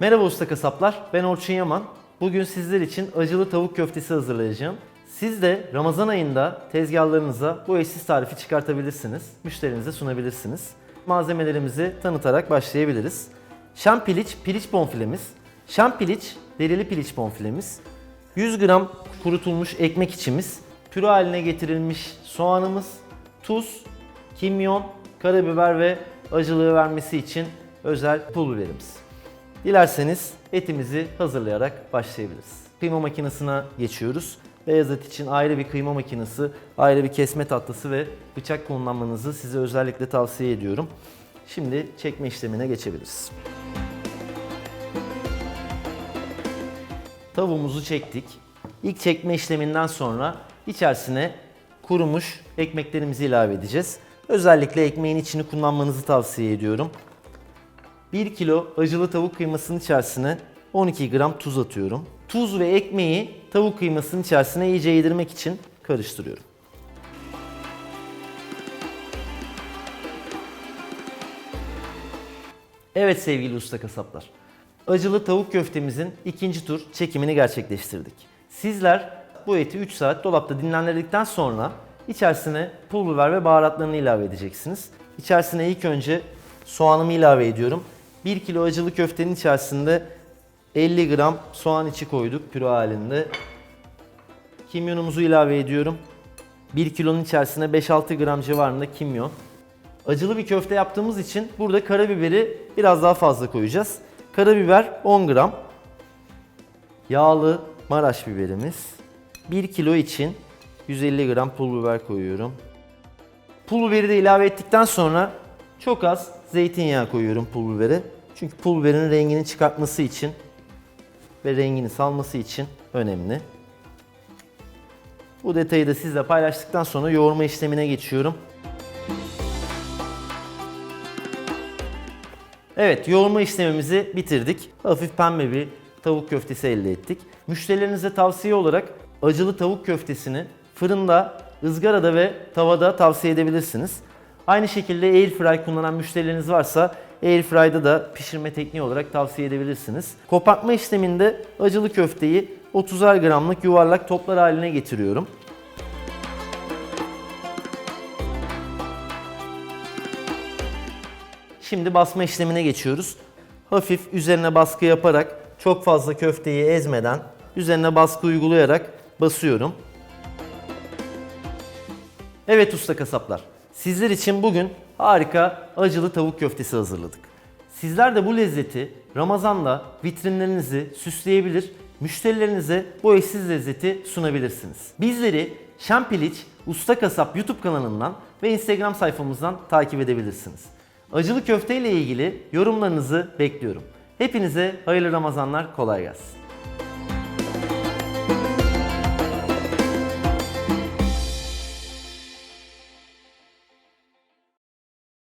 Merhaba usta kasaplar, ben Orçun Yaman. Bugün sizler için acılı tavuk köftesi hazırlayacağım. Siz de Ramazan ayında tezgahlarınıza bu eşsiz tarifi çıkartabilirsiniz, müşterinize sunabilirsiniz. Malzemelerimizi tanıtarak başlayabiliriz. Şam piliç, piliç bonfilemiz. Şam piliç, derili piliç bonfilemiz. 100 gram kurutulmuş ekmek içimiz. Püre haline getirilmiş soğanımız, tuz, kimyon, karabiber ve acılığı vermesi için özel pul biberimiz. Dilerseniz etimizi hazırlayarak başlayabiliriz. Kıyma makinesine geçiyoruz. Beyaz et için ayrı bir kıyma makinesi, ayrı bir kesme tatlısı ve bıçak kullanmanızı size özellikle tavsiye ediyorum. Şimdi çekme işlemine geçebiliriz. Tavuğumuzu çektik. İlk çekme işleminden sonra içerisine kurumuş ekmeklerimizi ilave edeceğiz. Özellikle ekmeğin içini kullanmanızı tavsiye ediyorum. 1 kilo acılı tavuk kıymasının içerisine 12 gram tuz atıyorum. Tuz ve ekmeği tavuk kıymasının içerisine iyice yedirmek için karıştırıyorum. Evet sevgili usta kasaplar. Acılı tavuk köftemizin ikinci tur çekimini gerçekleştirdik. Sizler bu eti 3 saat dolapta dinlendirdikten sonra içerisine pul biber ve baharatlarını ilave edeceksiniz. İçerisine ilk önce soğanımı ilave ediyorum. 1 kilo acılı köftenin içerisinde 50 gram soğan içi koyduk püre halinde. Kimyonumuzu ilave ediyorum. 1 kilonun içerisine 5-6 gram civarında kimyon. Acılı bir köfte yaptığımız için burada karabiberi biraz daha fazla koyacağız. Karabiber 10 gram. Yağlı Maraş biberimiz. 1 kilo için 150 gram pul biber koyuyorum. Pul biberi de ilave ettikten sonra çok az zeytinyağı koyuyorum pul biberi. Çünkü pul biberin rengini çıkartması için ve rengini salması için önemli. Bu detayı da sizle paylaştıktan sonra yoğurma işlemine geçiyorum. Evet, yoğurma işlemimizi bitirdik. Hafif pembe bir tavuk köftesi elde ettik. Müşterilerinize tavsiye olarak acılı tavuk köftesini fırında, ızgarada ve tavada tavsiye edebilirsiniz. Aynı şekilde airfry kullanan müşterileriniz varsa airfry'da da pişirme tekniği olarak tavsiye edebilirsiniz. Kopartma işleminde acılı köfteyi 30'ar gramlık yuvarlak toplar haline getiriyorum. Şimdi basma işlemine geçiyoruz. Hafif üzerine baskı yaparak çok fazla köfteyi ezmeden üzerine baskı uygulayarak basıyorum. Evet usta kasaplar. Sizler için bugün harika acılı tavuk köftesi hazırladık. Sizler de bu lezzeti Ramazan'da vitrinlerinizi süsleyebilir, müşterilerinize bu eşsiz lezzeti sunabilirsiniz. Bizleri Şampiliç Usta Kasap YouTube kanalından ve Instagram sayfamızdan takip edebilirsiniz. Acılı köfte ile ilgili yorumlarınızı bekliyorum. Hepinize hayırlı Ramazanlar, kolay gelsin.